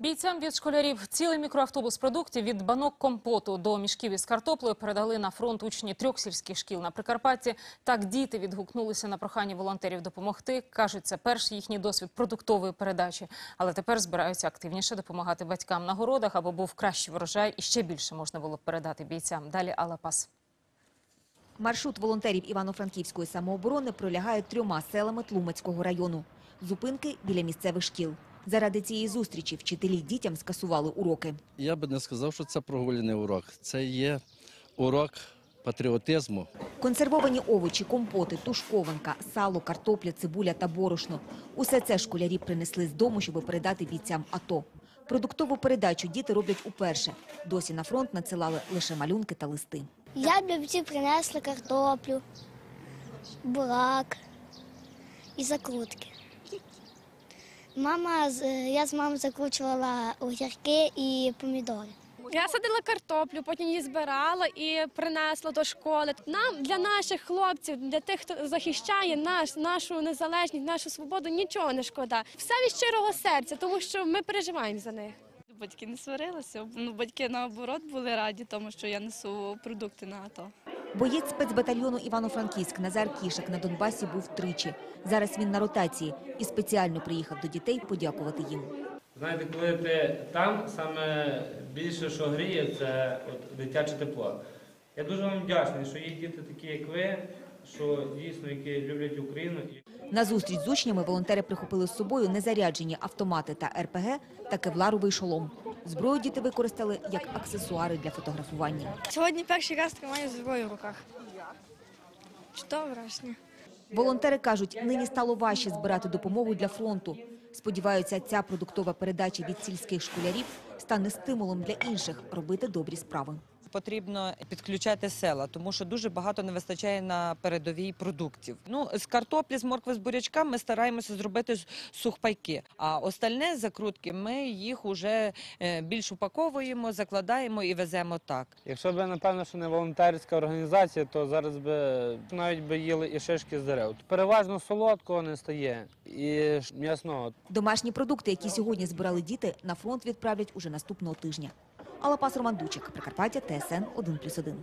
Бійцям від школярів цілий мікроавтобус продуктів від банок компоту до мішків із картоплею передали на фронт учні трьох сільських шкіл на Прикарпатті. Так діти відгукнулися на прохання волонтерів допомогти. Кажуть, це перший їхній досвід продуктової передачі. Але тепер збираються активніше допомагати батькам на городах, аби був кращий врожай і ще більше можна було передати бійцям. Далі Алла Пас. Маршрут волонтерів Івано-Франківської самооборони пролягає трьома селами Тлумацького району. Зупинки біля місцевих шкіл. Заради цієї зустрічі вчителі дітям скасували уроки. Я би не сказав, що це прогулений урок. Це є урок патріотизму. Консервовані овочі, компоти, тушкованка, сало, картопля, цибуля та борошно. Усе це школярі принесли з дому, щоб передати бійцям АТО. Продуктову передачу діти роблять уперше. Досі на фронт надсилали лише малюнки та листи. Я бабці принесла картоплю, бурак і закрутки. Мама, з- я з мамою закручувала огірки і помідори. Я садила картоплю, потім її збирала і принесла до школи. Нам для наших хлопців, для тих, хто захищає наш, нашу незалежність, нашу свободу, нічого не шкода. Все від щирого серця, тому що ми переживаємо за них. Батьки не сварилися. Ну, батьки наоборот були раді, тому що я несу продукти на АТО. Боєць спецбатальйону Івано-Франківськ Назар Кішик на Донбасі був тричі. Зараз він на ротації і спеціально приїхав до дітей подякувати їм. Знаєте, коли ти там, саме більше, що гріє, це от дитяче тепло. Я дуже вам вдячний, що є діти такі, як ви, що дійсно які люблять Україну. На зустріч з учнями волонтери прихопили з собою незаряджені автомати та РПГ та кевларовий шолом. Зброю діти використали як аксесуари для фотографування. Сьогодні перший раз тримаю зброю в руках. Що враження? Волонтери кажуть, нині стало важче збирати допомогу для фронту. Сподіваються, ця продуктова передача від сільських школярів стане стимулом для інших робити добрі справи. Потрібно підключати села, тому що дуже багато не вистачає на передовій продуктів. Ну з картоплі, з моркви, з бурячка ми стараємося зробити сухпайки. А остальне закрутки ми їх уже е, більш упаковуємо, закладаємо і веземо так. якщо б напевно, що не волонтерська організація, то зараз би навіть би їли і шишки з дерев. Переважно солодкого не стає і м'ясного. Домашні продукти, які сьогодні збирали діти, на фронт відправлять уже наступного тижня. Алапас Роман Дучик, Прикарпаття, ТСН 1+,1.